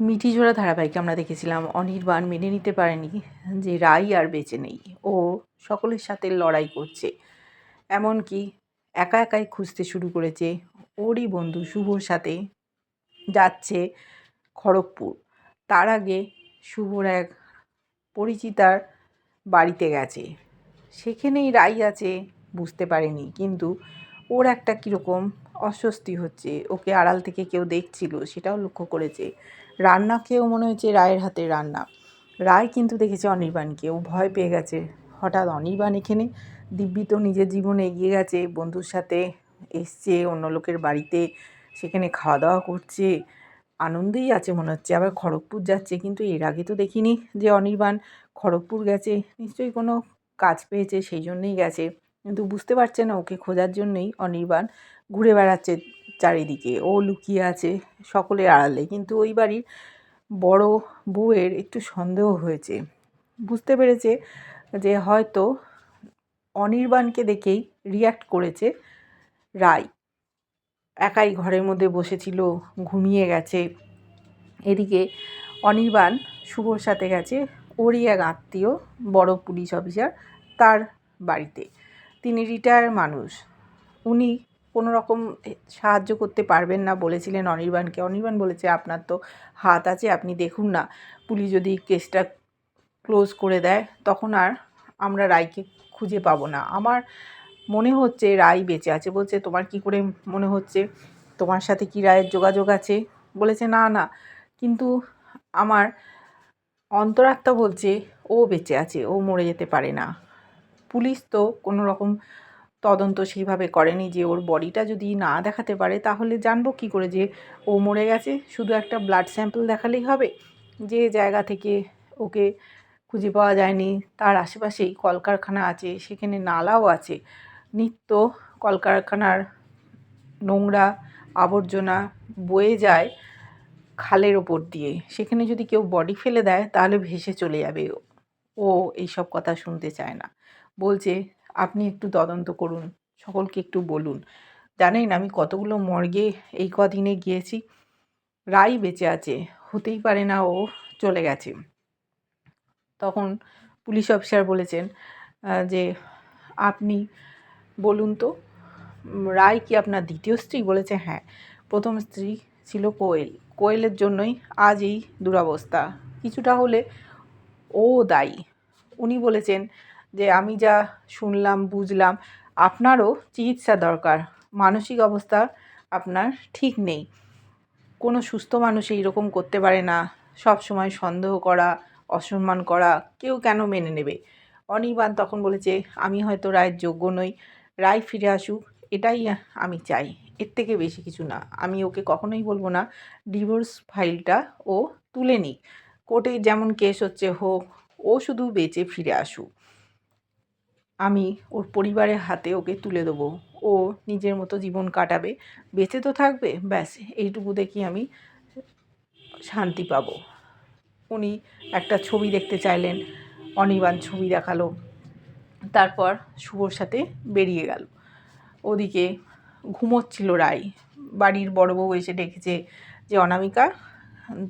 মিঠি ঝোড়া ধারাবাহিকে আমরা দেখেছিলাম। অনির্বাণ মেনে নিতে পারেনি যে রাই আর বেঁচে নেই। ও সকলের সাথে লড়াই করছে। এমনকি একা একাই খুঁজতে শুরু করেছে। ওরই বন্ধু শুভর সাথে যাচ্ছে খড়গপুর। তার আগে শুভর এক পরিচিতার বাড়িতে গেছে। সেখানেই রাই আছে বুঝতে পারেনি। কিন্তু ওর একটা কীরকম অস্বস্তি হচ্ছে। ওকে আড়াল থেকে কেউ দেখছিল, সেটাও লক্ষ্য করেছে। রান্না খেয়েও মনে হয়েছে রায়ের হাতের রান্না। রায় কিন্তু দেখেছে অনির্বাণকে। ও ভয় পেয়ে গেছে। হঠাৎ অনির্বাণ এখানে। দিব্যি তো নিজের জীবনে এগিয়ে গেছে। বন্ধুর সাথে এসছে, অন্য লোকের বাড়িতে সেখানে খাওয়া দাওয়া করছে। আনন্দেই আছে মনে হচ্ছে। আবার খড়গপুর যাচ্ছে। কিন্তু এর আগে তো দেখিনি যে অনির্বাণ খড়গপুর গেছে। নিশ্চয়ই কোনো কাজ পেয়েছে, সেই জন্যেই গেছে। কিন্তু বুঝতে পারছে না ওকে খোঁজার জন্যই অনির্বাণ ঘুরে বেড়াচ্ছে। চারিদিকে। ও লুকিয়ে আছে সকলের আড়ালে। কিন্তু ওই বাড়ির বড় বউয়ের একটু সন্দেহ হয়েছে। বুঝতে পেরেছে যে হয়তো অনির্বাণকে দেখেই রিয়্যাক্ট করেছে রায়। একাই ঘরের মধ্যে বসেছিল, ঘুমিয়ে গেছে। এদিকে অনির্বাণ শুভর সাথে গেছে। ওরই এক আত্মীয়, বড় পুলিশ অফিসার তার বাড়িতে। তিনি রিটায়ার মানুষ। উনি কোনো রকম সাহায্য করতে পারবেন না বলেছিলেন অনির্বাণকে। অনির্বাণ বলেছে, আপনার তো হাত আছে, আপনি দেখুন না। পুলিশ যদি কেসটা ক্লোজ করে দেয়, তখন আর আমরা রায়কে খুঁজে পাবো না। আমার মনে হচ্ছে রায় বেঁচে আছে। বলছে, তোমার কি করে মনে হচ্ছে? তোমার সাথে কি রায়ের যোগাযোগ আছে? বলেছে, না না। কিন্তু আমার অন্তরাত্মা বলছে, ও বেঁচে আছে, ও মরে যেতে পারে না। পুলিশ তো কোনো রকম তদন্ত সেইভাবে করেনি যে ওর বডিটা যদি না দেখাতে পারে, তাহলে জানব কী করে যে ও মরে গেছে। শুধু একটা ব্লাড স্যাম্পল দেখালেই হবে যে জায়গা থেকে ওকে খুঁজে পাওয়া যায়নি। তার আশেপাশেই কলকারখানা আছে, সেখানে নালাও আছে। নিত্য কলকারখানার নোংরা আবর্জনা বয়ে যায় খালের ওপর দিয়ে। সেখানে যদি কেউ বডি ফেলে দেয়, তাহলে ভেসে চলে যাবে। ও এইসব কথা শুনতে চায় না। বলছে আপনি একটু তদন্ত করুন, সকলকে একটু বলুন। জানেন আমি কতগুলো মর্গে এই কদিনে গিয়েছি, রাই বেঁচে আছে, হতেই পারে না ও চলে গেছে। তখন পুলিশ অফিসার বলেছেন যে আপনি বলুন তো রায় কি আপনার দ্বিতীয় স্ত্রী? বলেছে হ্যাঁ প্রথম স্ত্রী ছিল কোয়েল। কোয়েলের জন্যই আজ এই দুরবস্থা। কিছুটা হলে ও দায়ী। উনি বলেছেন যে আমি যা শুনলাম, বুঝলাম, আপনারও চিকিৎসা দরকার। মানসিক অবস্থা আপনার ঠিক নেই। কোনো সুস্থ মানুষ এইরকম করতে পারে না। সব সময় সন্দেহ করা, অসম্মান করা কেউ কেন মেনে নেবে? অনির্বাণ তখন বলেছে, আমি হয়তো রায়ের যোগ্য নই। রায় ফিরে আসুক, এটাই আমি চাই। এর থেকে বেশি কিছু না। আমি ওকে কখনোই বলব না। ডিভোর্স ফাইলটা ও তুলে নিক। কোর্টে যেমন কেস হচ্ছে হোক, ও শুধু বেঁচে ফিরে আসুক। আমি ওর পরিবারের হাতে ওকে তুলে দেবো। ও নিজের মতো জীবন কাটাবে। বেঁচে তো থাকবে, ব্যাস, এইটুকু দেখি আমি শান্তি পাবো। উনি একটা ছবি দেখতে চাইলেন, অনির্বাণ ছবি দেখাল। তারপর শুভর সাথে বেরিয়ে গেল। ওদিকে ঘুমোচ্ছিল রাই। বাড়ির বড় বউ এসে ডেকেছে যে, অনামিকা,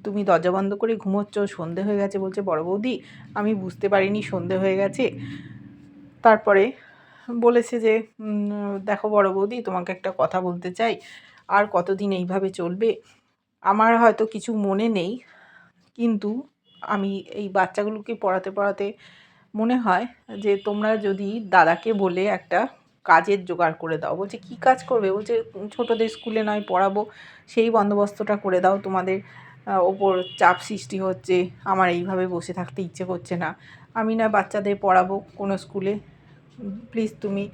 তুমি দরজা বন্ধ করে ঘুমোচ্ছ, সন্ধে হয়ে গেছে বলছে, বড় বৌদি, আমি বুঝতে পারিনি সন্ধে হয়ে গেছে। তারপরে বলেছে যে দেখো বড় বৌদি, তোমাকে একটা কথা বলতে চাই। আর কতদিন এইভাবে চলবে? আমার হয়তো কিছু মনে নেই। কিন্তু আমি এই বাচ্চাগুলোকে পড়াতে পড়াতে মনে হয় যে, তোমরা যদি দাদাকে বলে একটা কাজের জোগাড় করে দাও, বলছে, কী কাজ করবে? বলছে, ছোটোদের স্কুলে নয়, পড়াবো। সেই বন্দোবস্তটা করে দাও। তোমাদের ওপর চাপ সৃষ্টি হচ্ছে। আমার এইভাবে বসে থাকতে ইচ্ছে করছে না। আমি না বাচ্চাদের পড়াবো কোনো স্কুলে। প্লিজ তুমি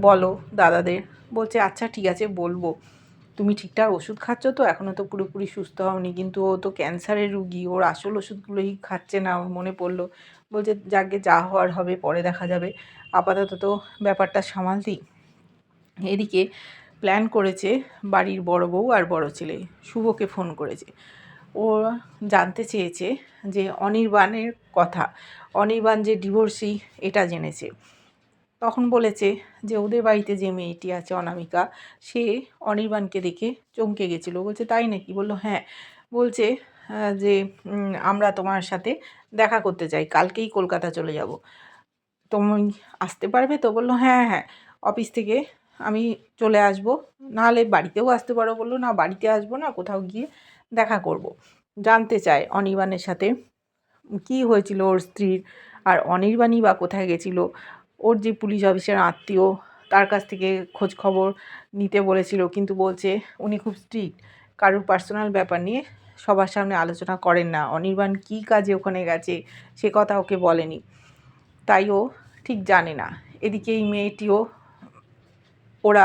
বলো দাদাদের। বলছে আচ্ছা ঠিক আছে, বলব। তুমি ঠিকঠাক ওষুধ খাচ্ছ তো? এখনও তো পুরোপুরি সুস্থ হওনি। কিন্তু ও তো ক্যান্সারের রুগী। ওর আসল ওষুধগুলোই খাচ্ছে না আমার মনে পড়ল। বলছে, যাকে যা হওয়ার হবে, পরে দেখা যাবে। আপাতত তো ব্যাপারটা সামাল দিই। এদিকে প্ল্যান করেছে বাড়ির বড় বউ আর বড় ছেলে। শুভকে ফোন করেছে। ও জানতে চেয়েছে যে, অনির্বাণের কথা। অনির্বাণ যে ডিভোর্সি এটা জেনেছে। তখন বলেছে যে ওদের বাড়িতে যে মেয়েটি আছে অনামিকা, সে অনির্বাণকে দেখে চমকে গেছিল। বলছে, তাই নাকি? বলল হ্যাঁ। বলছে যে আমরা তোমার সাথে দেখা করতে চাই, কালকেই কলকাতা চলে যাব। তুমি আসতে পারবে তো? বলল হ্যাঁ হ্যাঁ। অফিস থেকে আমি চলে আসব, নাহলে বাড়িতেও আসতে পারো। বলল, না, বাড়িতে আসব না, কোথাও গিয়ে দেখা করব। জানতে চায় অনির্বাণের সাথে কী হয়েছিল ওর স্ত্রীর, আর অনির্বাণই বা কোথায় গেছিল? ওর যে পুলিশ অফিসের আত্মীয়, তার কাছ থেকে খোঁজ খবর নিতে বলেছিল, কিন্তু বলছে উনি খুব স্ট্রিক্ট কারোর পার্সোনাল ব্যাপার নিয়ে সবার সামনে আলোচনা করেন না। অনির্বাণ কী কাজে ওখানে গেছে সে কথা ওকে বলেনি। তাই ও ঠিক জানে না। এদিকে এই মেয়েটিও ওরা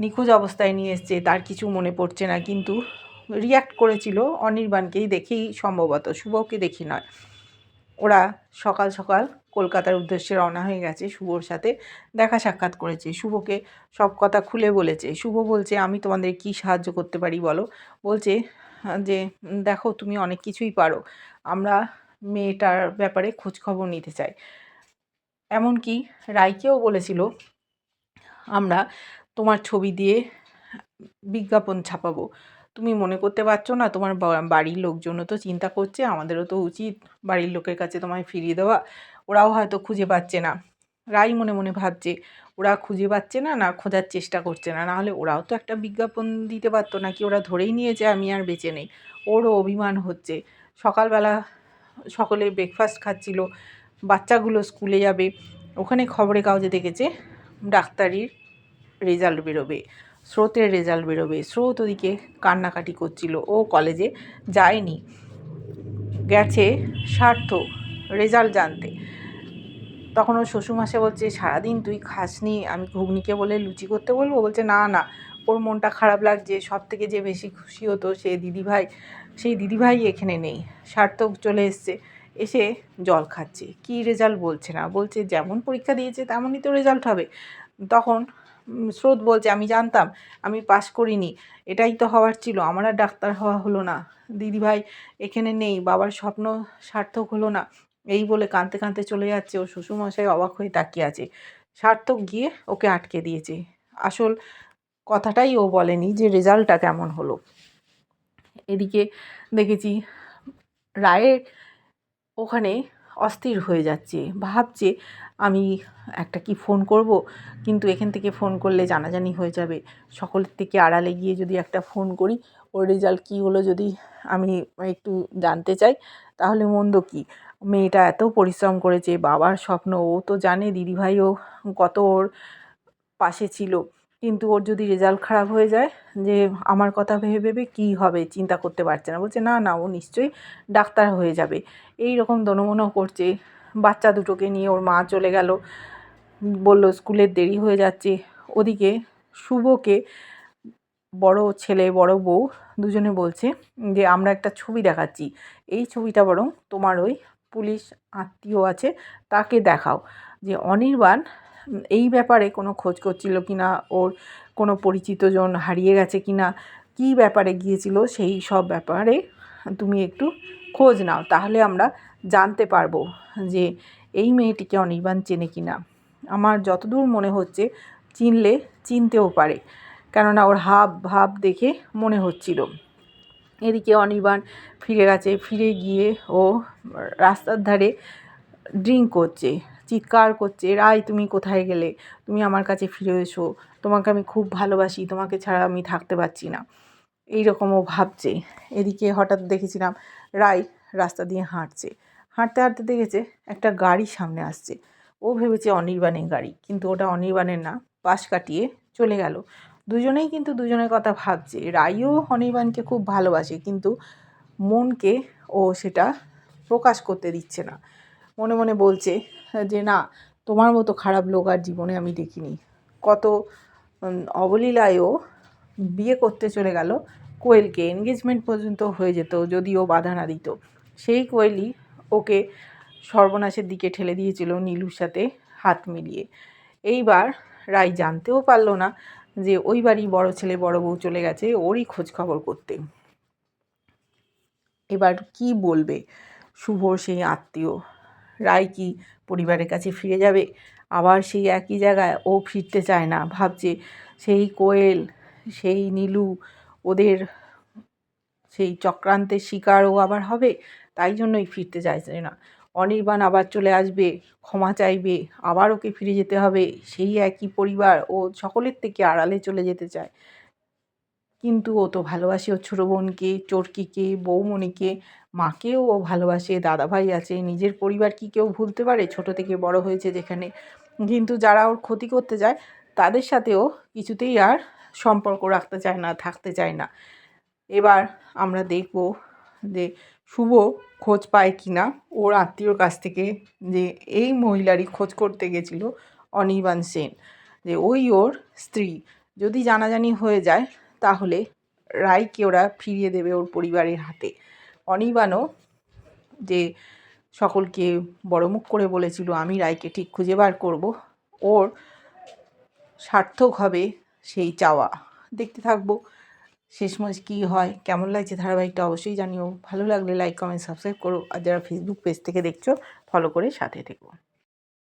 নিখোঁজ অবস্থায় নিয়ে এসছে, তার কিছু মনে পড়ছে না, কিন্তু রিয়্যাক্ট করেছিল অনির্বাণকেই দেখেই সম্ভবত। শুভকে দেখি নয়। ওরা সকাল সকাল কলকাতার উদ্দেশ্যে রওনা হয়ে গেছে শুভর সাথে দেখা সাক্ষাৎ করেছে। শুভকে সব কথা খুলে বলেছে। শুভ বলছে, আমি তোমাদের কি সাহায্য করতে পারি বলো? বলছে, যে, দেখো, তুমি অনেক কিছুই পারো। আমরা মেয়েটার ব্যাপারে খোঁজখবর নিতে চাই। এমনকি রায়কেও বলেছিল, আমরা তোমার ছবি দিয়ে বিজ্ঞাপন ছাপাবো। তুমি মনে করতে পারছ না, তোমার বাড়ির লোকজনও তো চিন্তা করছে, আমাদেরও তো উচিত বাড়ির লোকের কাছে তোমায় ফিরিয়ে দেওয়া। ওরাও হয়তো খুঁজে পাচ্ছে না। রাই মনে মনে ভাবছে, ওরা খুঁজে পাচ্ছে না না খোঁজার চেষ্টা করছে না। নাহলে ওরাও তো একটা বিজ্ঞাপন দিতে পারতো নাকি, ওরা ধরেই নিয়েছে, আমি আর বেঁচে নেই। ওরও অভিমান হচ্ছে। সকালবেলা সকলে ব্রেকফাস্ট খাচ্ছিল, বাচ্চাগুলো স্কুলে যাবে। ওখানে খবরের কাগজে দেখেছে, ডাক্তারির রেজাল্ট বেরোবে, স্রোতের রেজাল্ট বেরোবে। স্রোত ওদিকে কান্নাকাটি করছিল। ও কলেজে যায়নি। গেছে স্বার্থ রেজাল্ট জানতে। তখন ওর শ্বশুরমাসে বলছে, সারাদিন তুই খাসনি, আমি ঘুগনিকে বলে লুচি করতে বলব? বলছে, না না, ওর মনটা খারাপ লাগছে সব থেকে যে বেশি খুশি হতো সে দিদিভাই, সেই দিদিভাই এখানে নেই, সার্থক চলে এসছে, এসে জল খাচ্ছে, কি রেজাল্ট বলছে না? বলছে, যেমন পরীক্ষা দিয়েছে, তেমনই তো রেজাল্ট হবে। তখন স্রোত বলছে, আমি জানতাম, আমি পাস করিনি, এটাই তো হওয়ার ছিল, আমার আর ডাক্তার হওয়া হলো না, দিদিভাই এখানে নেই, বাবার স্বপ্ন সার্থক হলো না। এই বলে কাঁদতে কাঁদতে চলে যাচ্ছে। ও শ্বশুরমশাই অবাক হয়ে তাকিয়ে আছে। সার্থক গিয়ে ওকে আটকে দিয়েছে। আসল কথাটাই ও বলেনি যে রেজাল্টটা কেমন হলো। এদিকে দেখেছি রায়ের ওখানে অস্থির হয়ে যাচ্ছে। ভাবছে, আমি একটা কি ফোন করব? কিন্তু এখান থেকে ফোন করলে জানাজানি হয়ে যাবে। সকলের থেকে আড়ালে গিয়ে যদি একটা ফোন করি, ওর রেজাল্ট কী হলো যদি আমি একটু জানতে চাই, তাহলে মন্দ কী? মেয়েটা এত পরিশ্রম করেছে বাবার স্বপ্ন, ও তো জানে দিদিভাইও কত ওর পাশে ছিল। কিন্তু ওর যদি রেজাল্ট খারাপ হয়ে যায় যে আমার কথা ভেবে ভেবে কী হবে, চিন্তা করতে পারছে না। বলছে, না না, ও নিশ্চয়ই ডাক্তার হয়ে যাবে। এই রকম দনমনও করছে। বাচ্চা দুটোকে নিয়ে ওর মা চলে গেল। বলল, স্কুলের দেরি হয়ে যাচ্ছে। ওদিকে শুভকে বড় ছেলে, বড় বউ দুজনে বলছে যে, আমরা একটা ছবি দেখাচ্ছি। এই ছবিটা বরং তোমার ওই পুলিশ আত্মীয় আছে, তাকে দেখাও যে অনির্বাণ এই ব্যাপারে কোনো খোঁজ করছিল কি না ওর কোনো পরিচিতজন হারিয়ে গেছে কি না কী ব্যাপারে গিয়েছিল, সেই সব ব্যাপারে তুমি একটু খোঁজ নাও। তাহলে আমরা জানতে পারব যে এই মেয়েটিকে অনির্বাণ চেনে কি না আমার যতদূর মনে হচ্ছে, চিনলে, চিনতেও পারে। কেননা ওর হাব ভাব দেখে মনে হচ্ছিল। এদিকে অনির্বাণ ফিরে গেছে, ফিরে গিয়ে ও রাস্তার ধারে ড্রিঙ্ক করছে, চিৎকার করছে, রাই, তুমি কোথায় গেলে? তুমি আমার কাছে ফিরে এসো। তোমাকে আমি খুব ভালোবাসি, তোমাকে ছাড়া আমি থাকতে পারছি না। এই রকম ও ভাবছে। এদিকে হঠাৎ দেখেছিলাম রাই রাস্তা দিয়ে হাঁটছে। হাঁটতে হাঁটতে দেখেছে একটা গাড়ি সামনে আসছে। ও ভেবেছে অনির্বাণের গাড়ি, কিন্তু ওটা অনির্বাণের না, পাশ কাটিয়ে চলে গেল। দুজনেই কিন্তু দুজনের কথা ভাবছে। রাইও অনির্বাণকে খুব ভালোবাসে, কিন্তু মনকে ও সেটা প্রকাশ করতে দিচ্ছে না। মনে মনে বলছে যে, না, তোমার মতো খারাপ লোক আর জীবনে আমি দেখিনি। কত অবলীলায়ও বিয়ে করতে চলে গেল। কোয়েলকে এনগেজমেন্ট পর্যন্ত হয়ে যেত, যদিও বাধা না দিত। সেই কোয়েলই ওকে সর্বনাশের দিকে ঠেলে দিয়েছিল নীলুর সাথে হাত মিলিয়ে। এইবার রাই জানতেও পারল না যে ওই বাড়ি বড় ছেলে, বড় বউ চলে গেছে, ওরই খোঁজ খবর করতে। এবার কি বলবে শুভ সেই আত্মীয়? রায় কি পরিবারের কাছে ফিরে যাবে? আবার সেই একই জায়গায় ও ফিরতে চায় না। ভাবছে সেই কোয়েল, সেই নীলু, ওদের সেই চক্রান্তের শিকারও আবার হবে, তাই জন্যই ফিরতে চাইছে না। অনির্বাণ আবার চলে আসবে, ক্ষমা চাইবে আবার ওকে ফিরে যেতে হবে, সেই একই পরিবার ও সকলের থেকে আড়ালে চলে যেতে চায়। কিন্তু ও তো ভালোবাসে ওর ছোটো বোনকে, চরকিকে বৌমণিকে মাকেও ও ভালোবাসে, দাদাভাই আছে, নিজের পরিবার কি কেউ ভুলতে পারে? ছোট থেকে বড় হয়েছে যেখানে। কিন্তু যারা ওর ক্ষতি করতে যায়, তাদের সাথেও কিছুতেই আর সম্পর্ক রাখতে চায় না, থাকতে চায় না। এবার আমরা দেখব যে শুভ খোঁজ পায় কি না ওর আত্মীয়র কাছ থেকে যে এই মহিলারই খোঁজ করতে গেছিল অনির্বাণ সেন, যে ওই ওর স্ত্রী। যদি জানাজানি হয়ে যায়, তাহলে রায়কে ওরা ফিরিয়ে দেবে ওর পরিবারের হাতে। অনির্বাণও যে সকলকে বড় মুখ করে বলেছিল, আমি রায়কে ঠিক খুঁজে বার করব। ওর সার্থক হবে সেই চাওয়া। দেখতে থাকব। শেষমেশ কী হয়, কেমন লাগছে ধারাবাহিকটা অবশ্যই জানিও। ভালো লাগলে লাইক কমেন্ট সাবস্ক্রাইব করো। আর যারা ফেসবুক পেজ থেকে দেখছ ফলো করে সাথে থেকো।